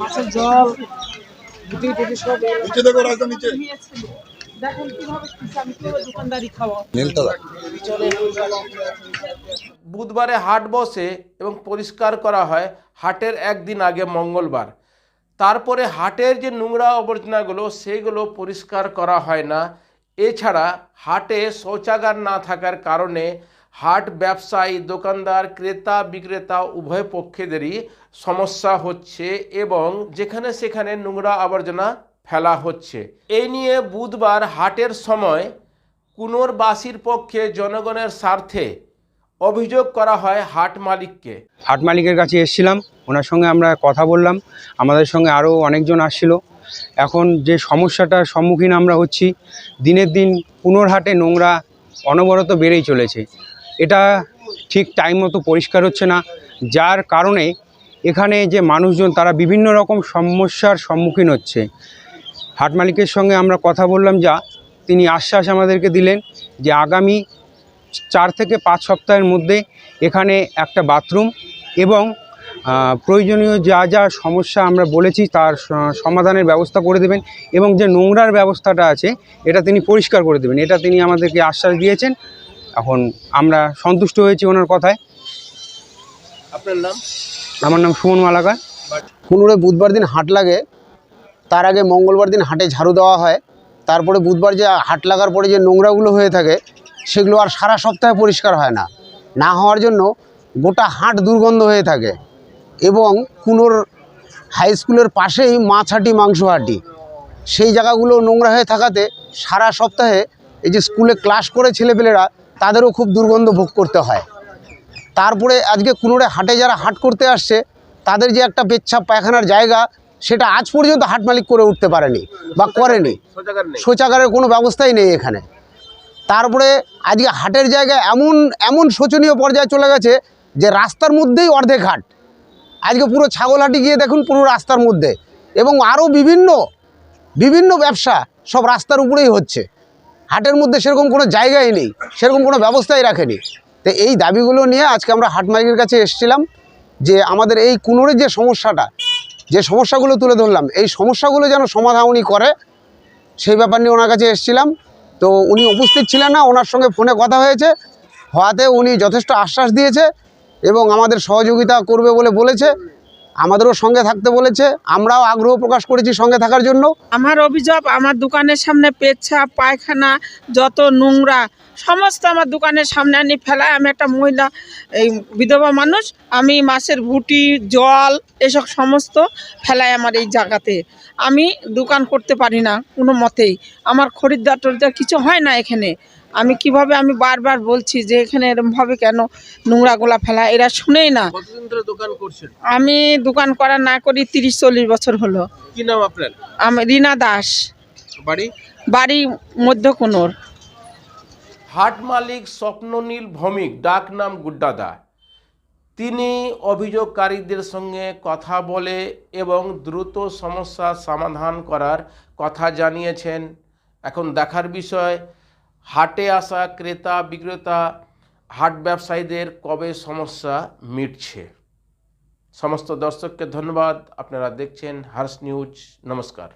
মাছের জল নিচে দেখো রাস্তা নিচে। দেখেন কীভাবে কি আমি কীভাবে দোকানদারি খাওয়া। নীলতলা বুধবারে হাট বসে এবং পরিষ্কার করা হয় হাটের একদিন আগে মঙ্গলবার। তারপরে হাটের যে নোংরা আবর্জনাগুলো, সেগুলো পরিষ্কার করা হয় না। এছাড়া হাটে শৌচাগার না থাকার কারণে হাট ব্যবসায়ী, দোকানদার, ক্রেতা, বিক্রেতা উভয় পক্ষেদেরই সমস্যা হচ্ছে এবং যেখানে সেখানে নোংরা আবর্জনা ফেলা হচ্ছে। এই নিয়ে বুধবার হাটের সময় কুনোরবাসীর পক্ষে জনগণের স্বার্থে অভিযোগ করা হয় হাট মালিককে। হাট মালিকের কাছে এসেছিলাম, ওনার সঙ্গে আমরা কথা বললাম, আমাদের সঙ্গে আরও অনেকজন আসছিল। এখন যে সমস্যাটার সম্মুখীন আমরা হচ্ছি, দিনের দিন পুনর্হাটে নোংরা অনবরত বেড়েই চলেছে। এটা ঠিক টাইম মতো পরিষ্কার হচ্ছে না, যার কারণে এখানে যে মানুষজন, তারা বিভিন্ন রকম সমস্যার সম্মুখীন হচ্ছে। হাট মালিকের সঙ্গে আমরা কথা বললাম যা, তিনি আশ্বাস আমাদেরকে দিলেন যে আগামী চার থেকে পাঁচ সপ্তাহের মধ্যে এখানে একটা বাথরুম এবং প্রয়োজনীয় যা যা সমস্যা আমরা বলেছি তার সমাধানের ব্যবস্থা করে দেবেন এবং যে নোংরার ব্যবস্থাটা আছে এটা তিনি পরিষ্কার করে দেবেন। এটা তিনি আমাদেরকে আশ্বাস দিয়েছেন। এখন আমরা সন্তুষ্ট হয়েছি ওনার কথায়। আপনার নাম? আমার নাম সুমন মালাকার। পুনরায় বুধবার দিন হাট লাগে তার আগে মঙ্গলবার দিন হাটে ঝাড়ু দেওয়া হয় তারপরে বুধবার যে হাট লাগার পরে যে নোংরাগুলো হয়ে থাকে সেগুলো আর সারা সপ্তাহে পরিষ্কার হয় না। না হওয়ার জন্য গোটা হাট দুর্গন্ধ হয়ে থাকে এবং কুনোর হাই স্কুলের পাশেই মাছহাটি মাংসহাটি সেই জায়গাগুলো নোংরা হয়ে থাকাতে সারা সপ্তাহে এই যে স্কুলে ক্লাস করে ছেলেপেলেরা তাদেরও খুব দুর্গন্ধ ভোগ করতে হয়। তারপরে আজকে কুনোরে হাটে যারা হাট করতে আসছে তাদের যে একটা পেচ্ছাপ পায়খানার জায়গা সেটা আজ পর্যন্ত হাট মালিক করে উঠতে পারেনি বা করেনি। শৌচাগারের কোনো ব্যবস্থাই নেই এখানে। তারপরে আজকে হাটের জায়গায় এমন এমন শোচনীয় পর্যায়ে চলে গেছে যে রাস্তার মধ্যেই অর্ধেক হাট। আজকে পুরো ছাগলহাটি গিয়ে দেখুন পুরো রাস্তার মধ্যে এবং আরও বিভিন্ন বিভিন্ন ব্যবসা সব রাস্তার উপরেই হচ্ছে। হাটের মধ্যে সেরকম কোনো জায়গাই নেই, সেরকম কোনো ব্যবস্থাই রাখেনি। তো এই দাবিগুলো নিয়ে আজকে আমরা হাট মালিকের কাছে এসেছিলাম যে আমাদের এই কুনোরের যে সমস্যাটা, যে সমস্যাগুলো তুলে ধরলাম, এই সমস্যাগুলো যেন সমাধান উনি করে, সেই ব্যাপার নিয়ে ওনার কাছে এসেছিলাম। তো উনি উপস্থিত ছিলেন না, ওনার সঙ্গে ফোনে কথা হয়েছে। হওয়াতে উনি যথেষ্ট আশ্বাস দিয়েছে এবং আমাদের সহযোগিতা করবে বলে বলেছে। আমাদেরও সঙ্গে থাকতে বলেছে, আমরাও আগ্রহ প্রকাশ করেছি সঙ্গে থাকার জন্য। আমার অভিযোগ, আমার দোকানের সামনে পেচ্ছাপ, পায়খানা, যত নোংরা, সমস্ত আমার দোকানের সামনে আনি ফেলায়। আমি একটা মহিলা, এই বিধবা মানুষ, আমি মাছের ভুটি জল, এসব সমস্ত ফেলায় আমার এই জায়গাতে। আমি দোকান করতে পারি না কোনো মতেই। আমার খরিদ্দার টরিদ্দার কিছু হয় না এখানে। আমি কীভাবে আমি বারবার বলছি যে এখানে এরমভাবে কেন? নোংরা গোলা ফেলা এরা শুনেই না। দোকান করছেন? আমি দোকান করা না করি তিরিশ চল্লিশ বছর হলো। কি নাম আপনার? আমি রীনা দাস। বাড়ি? বাড়ি মধ্য কোনোর হাট মালিক স্বপ্ননীল ভৌমিক ডাক নাম গুড্ডাদা। তিনি অভিযোগকারীদের সঙ্গে কথা বলে এবং দ্রুত সমস্যা সমাধান করার কথা জানিয়েছেন। এখন দেখার বিষয় হাটে আসা ক্রেতা, বিক্রেতা, হাট ব্যবসায়ীদের কবে সমস্যা মিটছে? সমস্ত দর্শককে ধন্যবাদ। আপনারা দেখছেন হার্স নিউজ। নমস্কার।